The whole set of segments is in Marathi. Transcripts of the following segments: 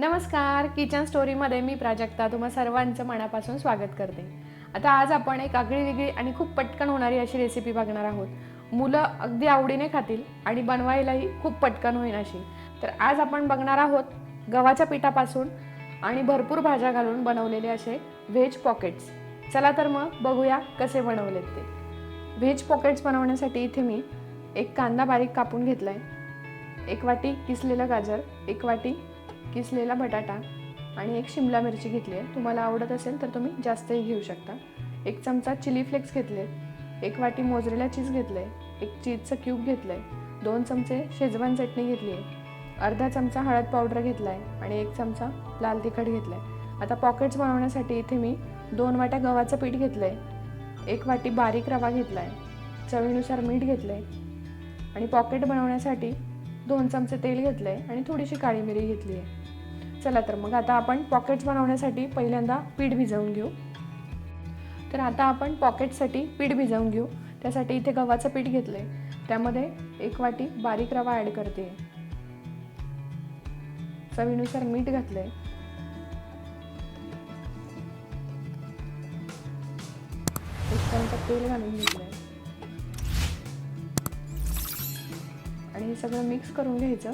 नमस्कार. किचन स्टोरीमध्ये मी प्राजक्ता. तुम्हा सर्वांचं मनापासून स्वागत करते. आता आज आपण एक आगळी वेगळी आणि खूप पटकन होणारी अशी रेसिपी बघणार आहोत. मुलं अगदी आवडीने खातील आणि बनवायलाही खूप पटकन होईल अशी. तर आज आपण बघणार आहोत गव्हाच्या पिठापासून आणि भरपूर भाज्या घालून बनवलेले असे व्हेज पॉकेट्स चला तर मग बघूया कसे बनवलेत ते. व्हेज पॉकेट्स बनवण्यासाठी इथे मी एक कांदा बारीक कापून घेतला आहे एक वाटी किसलेलं गाजर एक वाटी किसलेला बटाटा आणि एक शिमला मिरची घेतली आहे. तुम्हाला आवडत असेल तर तुम्ही जास्तही घेऊ शकता. एक चमचा चिली फ्लेक्स घेतले एक वाटी मोजरेला चीज घेतलं आहे एक चीजचं क्यूब घेतलं आहे दोन चमचे शेजवान चटणी घेतली आहे. अर्धा चमचा हळद पावडर घेतला आहे आणि एक चमचा लाल तिखट घेतलं आहे आता पॉकेट्स बनवण्यासाठी इथे मी दोन वाट्या गव्हाचं पीठ घेतलं आहे एक वाटी बारीक रवा घेतला आहे चवीनुसार मीठ घेतलं आहे आणि पॉकेट बनवण्यासाठी दोन चमचे तेल घेतलं आहे आणि थोडीशी काळी मिरी घेतली आहे. चला तर मग आता आपण पॉकेट्स बनवण्यासाठी पहिल्यांदा पीठ भिजवून घेऊ. तर आता आपण पॉकेटसाठी पीठ भिजवून घेऊ. त्यासाठी इथे गव्हाचं पीठ घेतलं आहे त्यामध्ये एक वाटी बारीक रवा ॲड करते. चवीनुसार मीठ घातलं आहे एक चमचा तेल घालून घेतलं आहे आणि हे सगळं मिक्स करून घ्यायचं.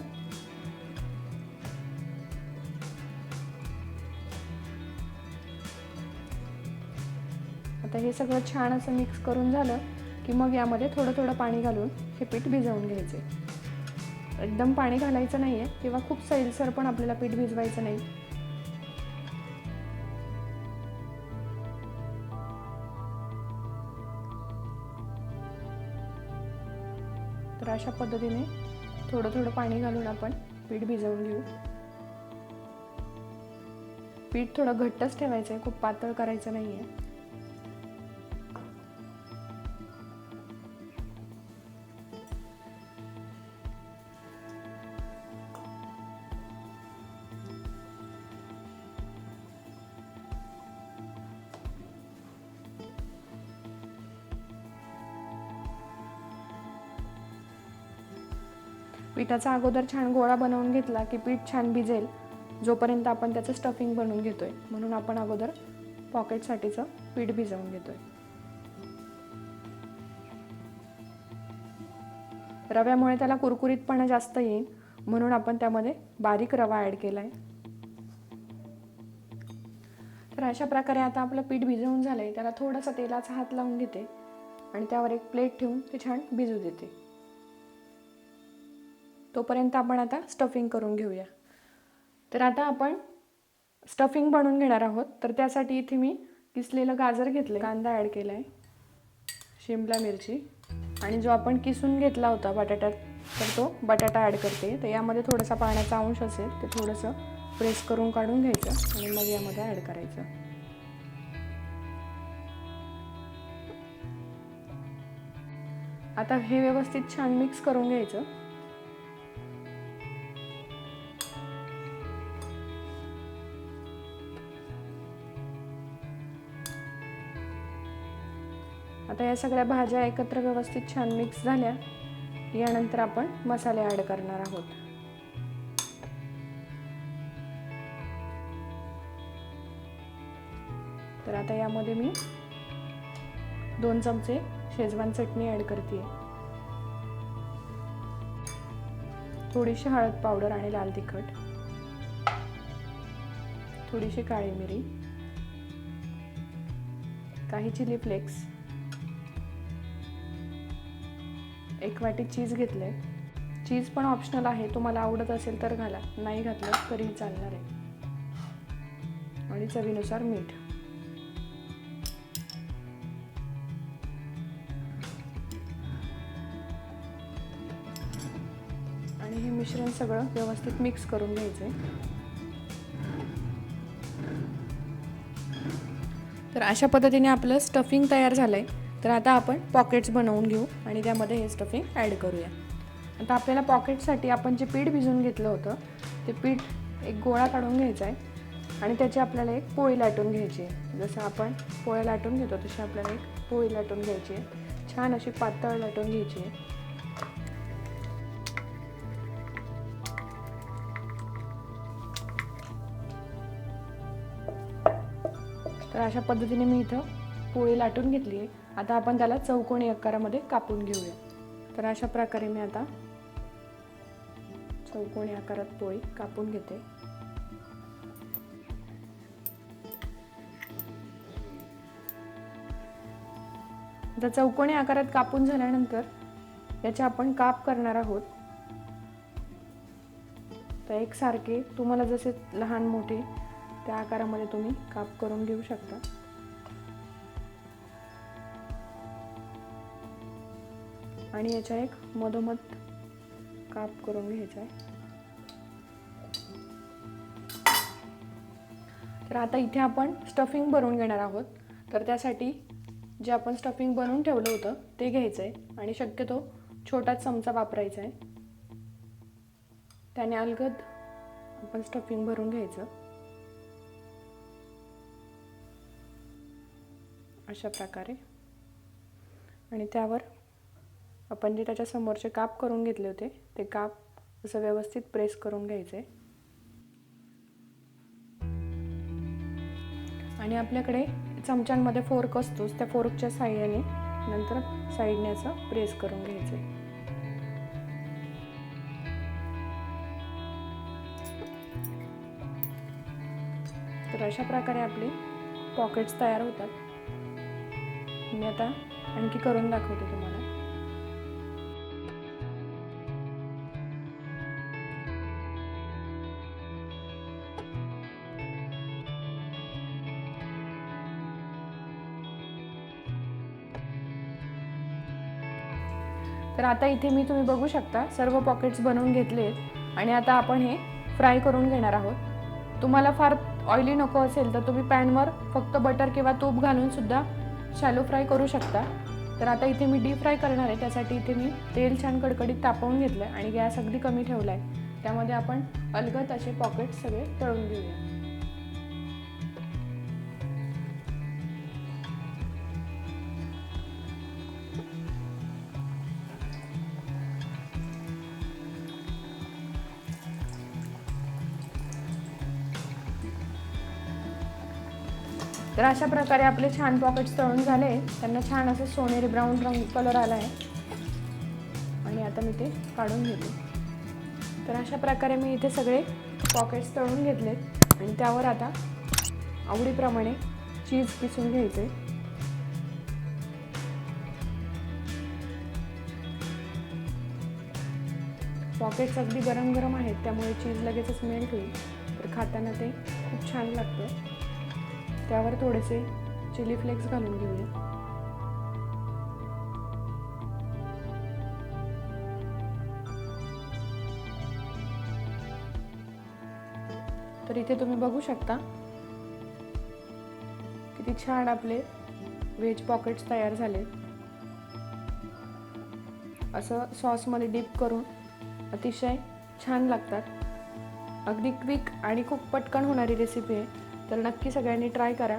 आता हे सगळं छान असं मिक्स करून झालं की मग यामध्ये थोडं थोडं पाणी घालून हे पीठ भिजवून घ्यायचे. एकदम पाणी घालायचं नाही आहे किंवा खूप सैलसर पण आपल्याला पीठ भिजवायचं नाही. तर अशा पद्धतीने थोडं थोडं पाणी घालून आपण पीठ भिजवून घेऊ. पीठ थोडं घट्टच ठेवायचं आहे खूप पातळ करायचं नाही आहे पिठाचा अगोदर छान गोळा बनवून घेतला की पीठ छान भिजेल. जोपर्यंत आपण त्याचं स्टफिंग बनवून घेतोय म्हणून आपण अगोदर पॉकेटसाठीचं पीठ भिजवून घेतोय. रव्यामुळे त्याला कुरकुरीतपणा जास्त येईल म्हणून आपण त्यामध्ये बारीक रवा ॲड केला आहे तर अशा प्रकारे आता आपलं पीठ भिजवून झालं आहे त्याला थोडासा तेलाचा हात लावून घेते आणि त्यावर एक प्लेट ठेवून ते छान भिजू देते. तोपर्यंत आपण आता स्टफिंग करून घेऊया. तर आता आपण स्टफिंग बनवून घेणार आहोत. तर त्यासाठी इथे मी किसलेलं गाजर घेतलं कांदा ॲड केला आहे शिमला मिरची. आणि जो आपण किसून घेतला होता बटाट्यात तर तो बटाटा ॲड करते. तर यामध्ये थोडासा पाण्याचा अंश असेल ते थोडंसं प्रेस करून काढून घ्यायचं आणि मग यामध्ये ॲड करायचं. आता हे व्यवस्थित छान मिक्स करून घ्यायचं. आता या सगळ्या भाज्या एकत्र व्यवस्थित छान मिक्स झाल्या. यानंतर आपण मसाले ॲड करणार आहोत. तर आता यामध्ये मी दोन चमचे शेजवान चटणी ॲड करते थोडीशी हळद पावडर आणि लाल तिखट. थोडीशी काळी मिरी. काही चिली फ्लेक्स एक वाटी चीज घेतले चीज पण ऑप्शनल आहे. तुम्हाला आवडत असेल तर घाला. नाही घातलं तरी चालणार आहे. आणि चवीनुसार मीठ. आणि हे मिश्रण सगळं व्यवस्थित मिक्स करून घ्यायचं आहे तर अशा पद्धतीने आपलं स्टफिंग तयार झालं आहे तर आता आपण पॉकेट्स बनवून घेऊ आणि त्यामध्ये हे स्टफिंग ॲड करूया. आता आपल्याला पॉकेटसाठी आपण जे पीठ भिजवून घेतलं होतं ते पीठ एक गोळा काढून घ्यायचा आहे आणि त्याची आपल्याला एक पोळी लाटून घ्यायची आहे. जसं आपण पोळ्या लाटून घेतो तशी आपल्याला एक पोळी लाटून घ्यायची आहे. छान अशी पातळ लाटून घ्यायची आहे. तर अशा पद्धतीने मी इथं पोळी लाटून घेतली आहे. आता आपण त्याला चौकोनी आकारामध्ये कापून घेऊया. तर अशा प्रकारे मी आता चौकोनी आकारात पोळी कापून घेते. आता चौकोनी आकारात कापून झाल्यानंतर याचे आपण काप करणार आहोत. तर एकसारखे तुम्हाला जसे लहान मोठे त्या आकारामध्ये तुम्ही काप करून घेऊ शकता. आणि याच्या एक मधोमध काप करून घ्यायचा आहे. तर आता इथे आपण स्टफिंग बनवून घेणार आहोत. तर त्यासाठी जे आपण स्टफिंग बनवून ठेवलं होतं ते घ्यायचं आहे आणि शक्यतो छोटाच चमचा वापरायचा आहे. त्याने अलगद आपण स्टफिंग भरून घ्यायचं. अशा प्रकारे. आणि त्यावर आपण जे त्याच्या समोरचे काप करून घेतले होते ते काप असं व्यवस्थित प्रेस करून घ्यायचे. आणि आपल्याकडे चमच्यांमध्ये फोर्क असतोच त्या फोर्कच्या साह्याने नंतर साईडने असं प्रेस करून घ्यायचं. तर अशा प्रकारे आपले पॉकेट्स तयार होतात. मी आता आणखी करून दाखवते तुम्हाला. तर आता इथे मी तुम्ही बघू शकता सर्व पॉकेट्स बनवून घेतले आहेत आणि आता आपण हे फ्राय करून घेणार आहोत. तुम्हाला फार ऑइली नको असेल तर तुम्ही पॅनवर फक्त बटर किंवा तूप घालून सुद्धा शॅलो फ्राय करू शकता. तर आता इथे मी डीप फ्राय करणार आहे त्यासाठी इथे मी तेल छान कडकडीत तापवून घेतलं आहे आणि गॅस अगदी कमी ठेवला आहे त्यामध्ये आपण अलगद असे पॉकेट्स सगळे तळून घेऊया. तर अशा प्रकारे आपले छान पॉकेट्स तळून झाले. त्यांना छान असं सोनेरी ब्राऊन रंग कलर आला आहे आणि आता मी ते काढून घेते. तर अशा प्रकारे मी इथे सगळे पॉकेट्स तळून घेतलेत आणि त्यावर आता आवडीप्रमाणे चीज किसून घ्यायचे. पॉकेट्स अगदी गरम गरम आहेत त्यामुळे चीज लगेचच मेल्ट होईल. तर खाताना ते खूप छान लागतं. त्यावर थोडेसे चिली फ्लेक्स घालून घेऊया. तर इथे तुम्ही बघू शकता किती छान आपले व्हेज पॉकेट्स तयार झाले. असं सॉसमध्ये डीप करून अतिशय छान लागतात. अगदी क्विक आणि खूप पटकन होणारी रेसिपी आहे. तर नक्की सगळ्यांनी ट्राय करा.